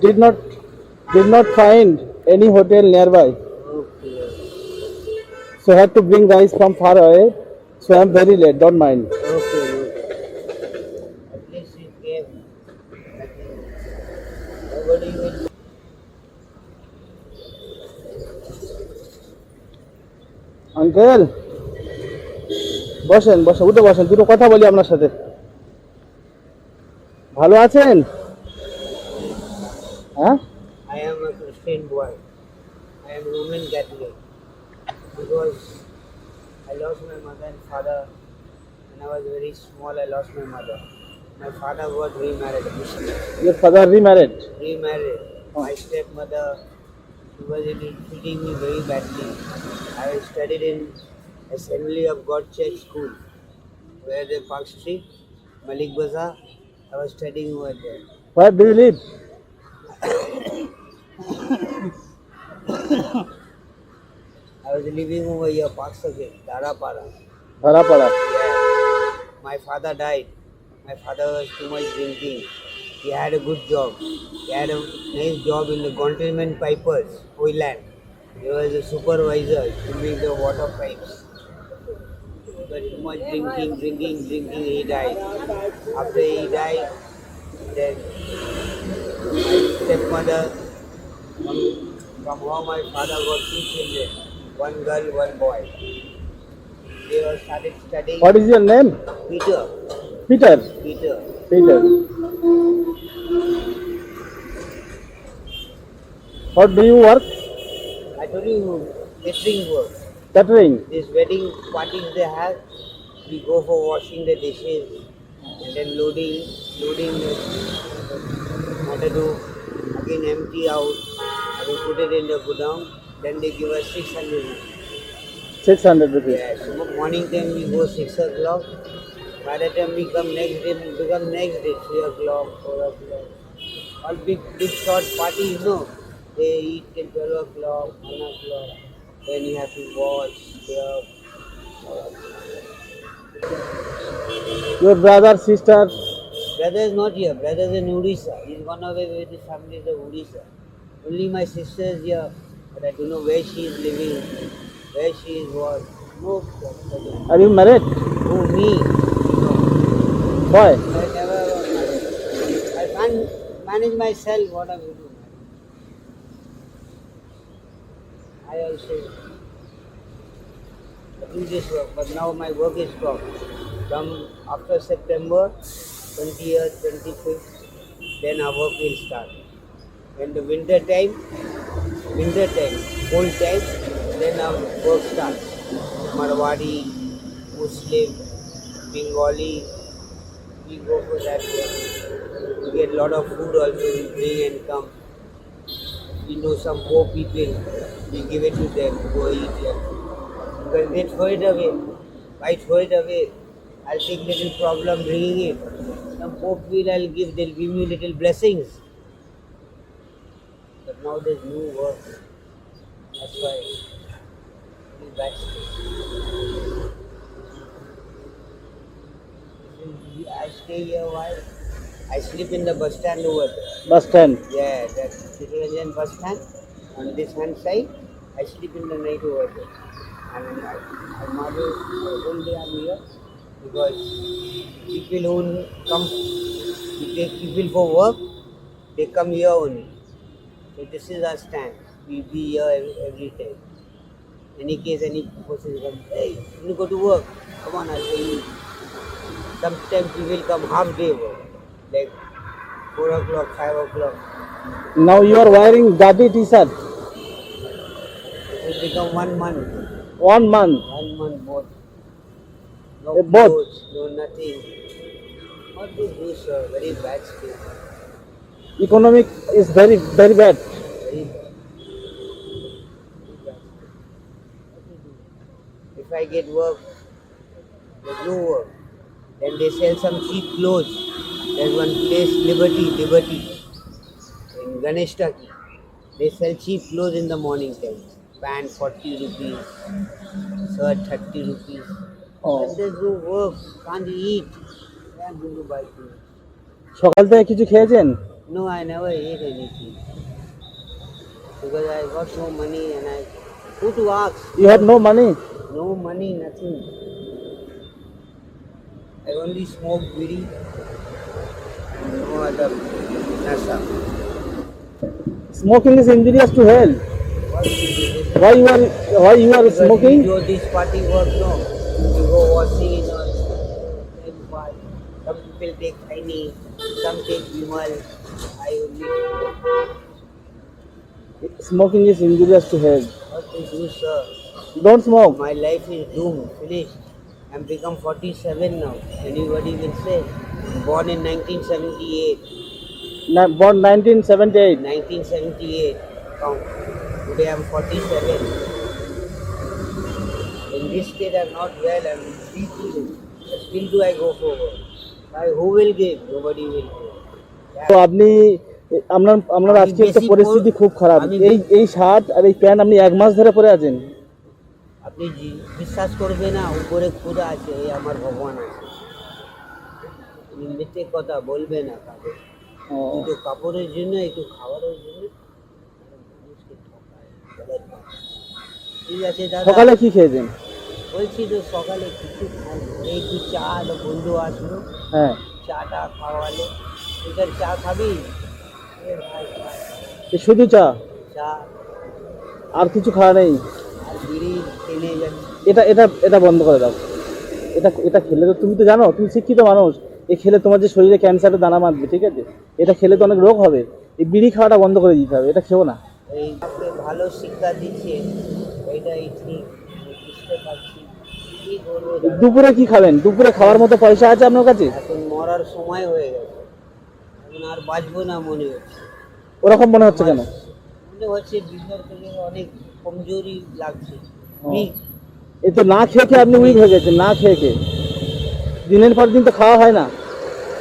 did not did not find any hotel nearby. Okay. So I had to bring rice from far away. So I'm very late. Don't mind. Okay. Uncle বসেন বসেন উঠে বসেন দুটো কথা বলি আপনার সাথে ভালো আছেন Huh? I am a Christian boy. I am Roman Catholic. Because I lost my mother and father when I was very small. I lost my mother. My father was remarried. Your father remarried? Remarried. Oh. My stepmother she was treating me very badly. I studied in Assembly of God Church School, where the Park Street, Malik Bazaar. I was studying over there. Where do you live? I was living over here, Paksagan, Dharapara. Dharapara? Yeah. My father died. My father was too much drinking. He had a good job. He had a nice job in the Continent Pipers, Oiland. He was a supervisor to the water pipes. But too much drinking, drinking, drinking, he died. After he died, then stepmother, from home my father got two children, one girl, one boy. They were started studying. What is your name? Peter. Peter. Peter. Peter. What do you work? I told you catering work. Catering. This wedding parties they have, we go for washing the dishes and then loading, loading. The, order again empty out. I put it in the godown. Then they give us 600 Six hundred rupees. Yeah, so morning time we go six o'clock. By the time we come next day, we become next day three o'clock, four o'clock. All big big short parties, no. They eat till twelve o'clock, one o'clock. Then you have to watch. Your brother, sister, Brother is not here. Brother is in Odisha. He's gone away with his family to Odisha. Only my sister is here, but I don't know where she is living, where she is was. No. Are you married? No, me. No. Why? I never was married. I manage myself. What I do. I also do this work, but now my work is stopped. From after September, 20th, 25th, then our work will start. When the winter time, winter time, cold time, then our work starts. Marwadi, Muslim, Bengali, we go for that work. We get lot of food also, we bring and come. We know some poor people, we give it to them, go eat it. Because they throw it away. Why throw it away? I'll take little problem bringing it the Pope will, I'll give, they'll give me little blessings. But now there's no work. That's why we backstage. I stay here a while. I sleep in the bus stand over there. Bus stand? Yeah, that Chittaranjan bus stand. On this hand side, I sleep in the night over there. And I, I model, one day I'm here because people who come, if they people for work, they come here only. So this is our stand. We be here every. Any case, any person comes, hey, you go to work. Come on, I'll tell you. Sometimes we will come half day work, like 4 o'clock, 5 o'clock. Now you are wearing Gadi t-shirt. It become one month. One month no eh, both. Clothes, no nothing. What to do. Very bad state. Economic is very, very bad. If I get work, there's no work. Then they sell some cheap clothes. There's one place, Liberty, Liberty, in Ganesh They sell cheap clothes in the morning time. Pant 40 rupees, shirt 30 rupees. O But there's no work, can't eat. Where I'm going to buy clothes? সকাল থেকে কিছু খেয়েছেন No, I never ate anything. Because I got no money and I. Who to ask? You have no money. No money, nothing. I only smoke bidi. No other nasa. Smoking is injurious to health. What is it? Why you are why you are Because smoking? You do this party work, no. people take something vimal. I only Smoking is injurious to health. what do, sir. Don't smoke. My life is doomed, finished. I'm become 47 now. Anybody will say. Born in 1978. Na- Born 1978. 1978. Count. Today I'm 47. In this state I'm not well. I'm weak. Still do I go forward. তো আপনি আপনার আপনার আজকে একটা পরিস্থিতি খুব খারাপ। এই এই শার্ট আর এই প্যান্ট আপনি এক মাস ধরে পরে আছেন। আপনি বিশ্বাস করবে না উপরে খুদা আছে এই আমার ভগবান আছে। তুমি মিথ্যে কথা বলবে না কাউকে। একটু কাপড়ের জন্য একটু খাবারের জন্য। ঠিক আছে সকালে কি খেয়েছেন? বলছি তো সকালে কিছু একটু চা আর বন্ধু আসলো হ্যাঁ। চাটা খাওয়ালো। এটার চা খাবি? ভাই, শুধু চা? চা। আর কিছু খাওয়া নেই? আর বিড়ি যাচ্ছে। এটা এটা এটা বন্ধ করে দাও। এটা এটা খেলে তো তুমি তো জানো তুমি শিক্ষিত মানুষ। এই খেলে তোমার যে শরীরে ক্যান্সারের দানা বাঁধবে ঠিক আছে? এটা খেলে তো অনেক রোগ হবে। এই বিড়ি খাওয়াটা বন্ধ করে দিতে হবে এটা খেও না। এই ভালো শিক্ষা দিচ্ছে এটাই ঠিক। বুঝতে পারছি? দুপুরে কি খাবেন? দুপুরে খাওয়ার মতো পয়সা আছে আপনার কাছে? এখন মরার সময় হয়ে গেছে। এখন আর বাঁচবো না মনে হচ্ছে। ওরকম মনে হচ্ছে কেন? মনে হচ্ছে থেকে অনেক কমজোরি লাগছে। এই তো না খেয়ে খেয়ে আপনি উইক হয়ে গেছেন না খেয়ে খেয়ে। দিনের পর দিন তো খাওয়া হয় না।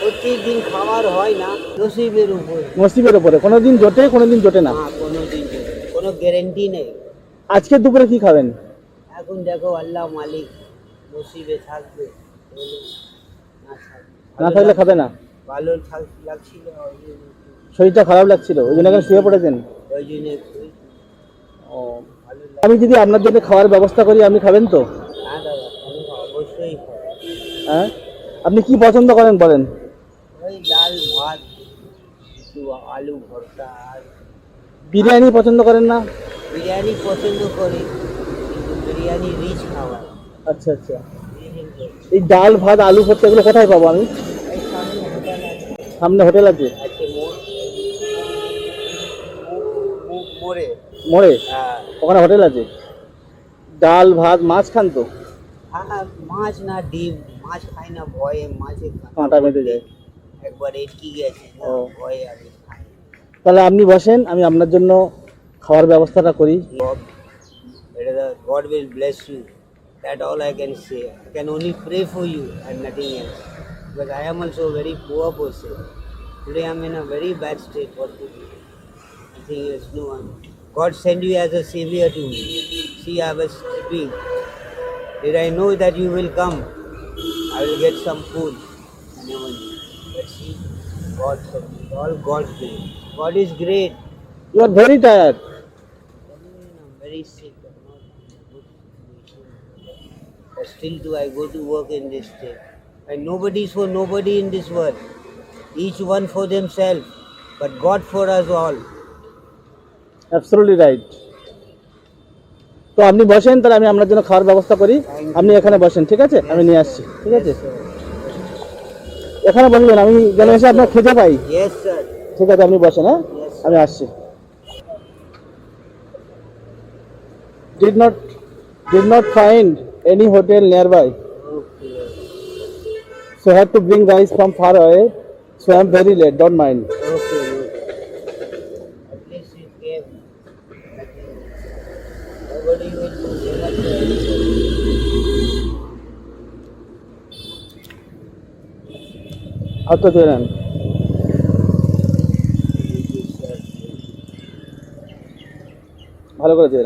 প্রতিদিন খাবার হয় না নসিবের উপর। নসিবের ওপরে কোনো দিন জোটে কোনো দিন জোটে না। কোনো দিন কোনো গ্যারেন্টি নেই। আজকে দুপুরে কি খাবেন? এখন দেখো আল্লাহ মালিক নসিবে থাকবে না থাকলে খাবে না? ভালো লাগছিল শরীরটা খারাপ লাগছিল ওই জন্য এখন শুয়ে পড়েছেন? ওই জন্য ও। আমি যদি আপনার জন্য খাওয়ার ব্যবস্থা করি আপনি খাবেন তো? হ্যাঁ অবশ্যই হ্যাঁ? আপনি কি পছন্দ করেন বলেন? ওই ডাল ভাত আলু ভর্তা বিরিয়ানি পছন্দ করেন না? বিরিয়ানি পছন্দ করি কিন্তু বিরিয়ানি রিচ খাওয়ার। আচ্ছা আচ্ছা। এই ডাল ভাত আলু ভর্তা এগুলো কোথায় পাবো আমি? সামনে হোটেল আছে? মোড়? ওখানে হোটেল আছে? ডাল ভাত মাছ খান তো? মাছ না ডিম মাছ খাই না ভয়ে মাছে কাঁটা বেঁধে যায়। একবার এটকি গেছে। ভয়ে আমি তাহলে আপনি বসেন আমি আপনার জন্য খাওয়ার ব্যবস্থাটা করি। God, will bless you. That all I can say. I can only pray for you and nothing else. But I am also a very poor person. Today I am in a very bad state. What to do? Nothing else, no one. God send you as a savior to me. See, I was sleeping. Did I know that you will come? I will get some food. I never knew. But see, God sent me. All God's. great. God is great. You are very tired. I'm very sick. Still do I go to work in this state. And nobody is for nobody in this world. Each one for themselves. But God for us all. Absolutely right তো আপনি বসেন তাহলে আমি আপনার জন্য খাওয়ার ব্যবস্থা করি আপনি এখানে বসেন ঠিক আছে আমি নিয়ে আসছি ঠিক আছে এখানে বসবেন আমি যেন এসে আপনার খেতে পাই Yes, sir. ঠিক আছে আপনি বসেন হ্যাঁ আমি আসছি did not did not find any hotel nearby Okay. so I had to bring rice from far away so I'm very late don't mind Okay. okay. At least you came. Nobody will do so much. আর তো দিয়ে নেন ভালো করে দিয়ে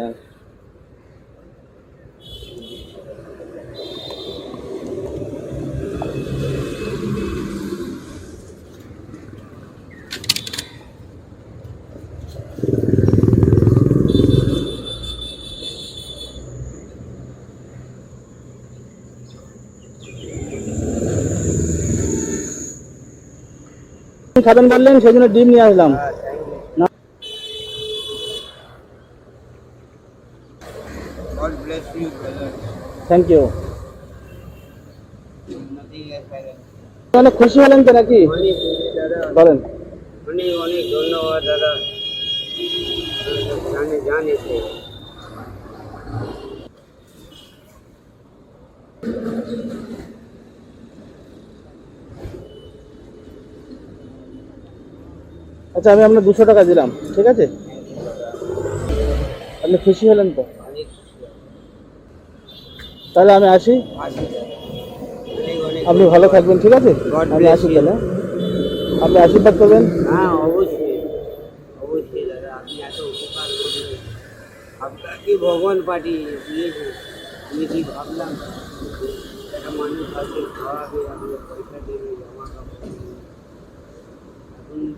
খাবেন বললেন সেই জন্য ডিম নিয়ে আসলাম। থ্যাংক ইউ অনেক খুশি হলেন তো নাকি? বলেন। ধন্যবাদ দাদা জানে জানে আচ্ছা আমি আপনার দুশো টাকা দিলাম ঠিক আছে? আপনি খুশি হলেন তো? তাহলে আমি আসি। আপনি ভালো থাকবেন ঠিক আছে? আমি আসি. তাহলে। আপনি আশীর্বাদ করবেন। হ্যাঁ অবশ্যই। অবশ্যই দাদা আপনি এত আপনাকে ভগবান পাঠিয়ে দিয়েছে। আমি কি ভাবলাম একটা মানুষ আছে খাওয়াবে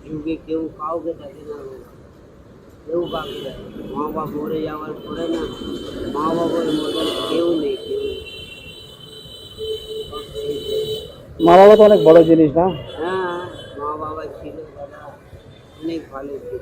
যুগে কেউ কাউকে দেখে না কেউ কাউকে দেখে মা বাপ মরে যাওয়ার পরে না মা বাবার মতো কেউ নেই কেউ। মা বাবা তো অনেক বড় জিনিস না? হ্যাঁ মা বাবা ছিল দাদা অনেক ভালো ছিল।